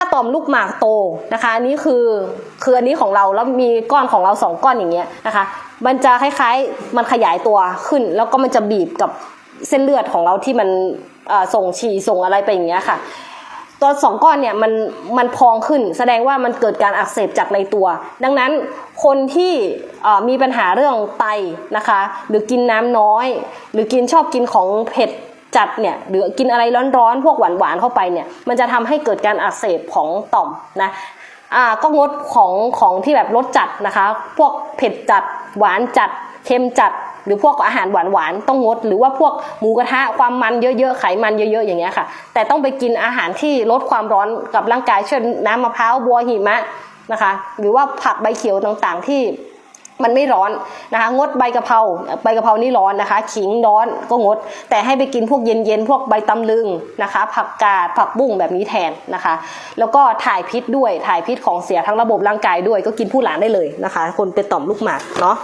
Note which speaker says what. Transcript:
Speaker 1: ถ้าตอมลูกหมากโตนะคะอันนี้คือคืออันนี้ของเราแล้วมีก้อนของเราสองก้อนอย่างเงี้ยนะคะ มันจะคล้ายๆมันขยายตัวขึ้น แล้วก็มันจะบีบกับเส้นเลือดของเราที่มันส่งฉี่ส่งอะไรไปอย่างเงี้ยค่ะ ตัวสองก้อนเนี่ยมันมันพองขึ้น แสดงว่ามันเกิดการอักเสบจากในตัว ดังนั้นคนที่มีปัญหาเรื่องไตนะคะ หรือกินน้ำน้อย หรือกินชอบกินของเผ็ด จัดเนี่ยหรือกินอะไรร้อนๆ พวกหวานๆเข้าไปเนี่ยมันจะทำให้เกิดการอักเสบของต่อมนะอ่าก็งดของของที่แบบรสจัดนะคะ พวกเผ็ดจัดหวานจัดเค็มจัดหรือพวกอาหารหวานๆต้องงด หรือว่าพวกหมูกระทะความมันเยอะๆไขมันเยอะๆอย่างเงี้ยค่ะ แต่ต้องไปกินอาหารที่ลดความร้อนกับร่างกายเช่นน้ำมะพร้าวบัวหิมะนะคะ หรือว่าผักใบเขียวต่างๆที่ มันไม่ร้อนนะคะ งดใบกะเพราใบกะเพรานี่ร้อนนะคะ ขิงร้อนก็งด แต่ให้ไปกินพวกเย็นๆพวกใบตำลึงนะคะ ผักกาดผักบุ้งแบบนี้แทนนะคะ แล้วก็ถ่ายพิษด้วยถ่ายพิษของเสียทั้งระบบร่างกายด้วย ก็กินผู้หลานได้เลยนะคะ คนเป็นต่อมลูกหมากเนาะ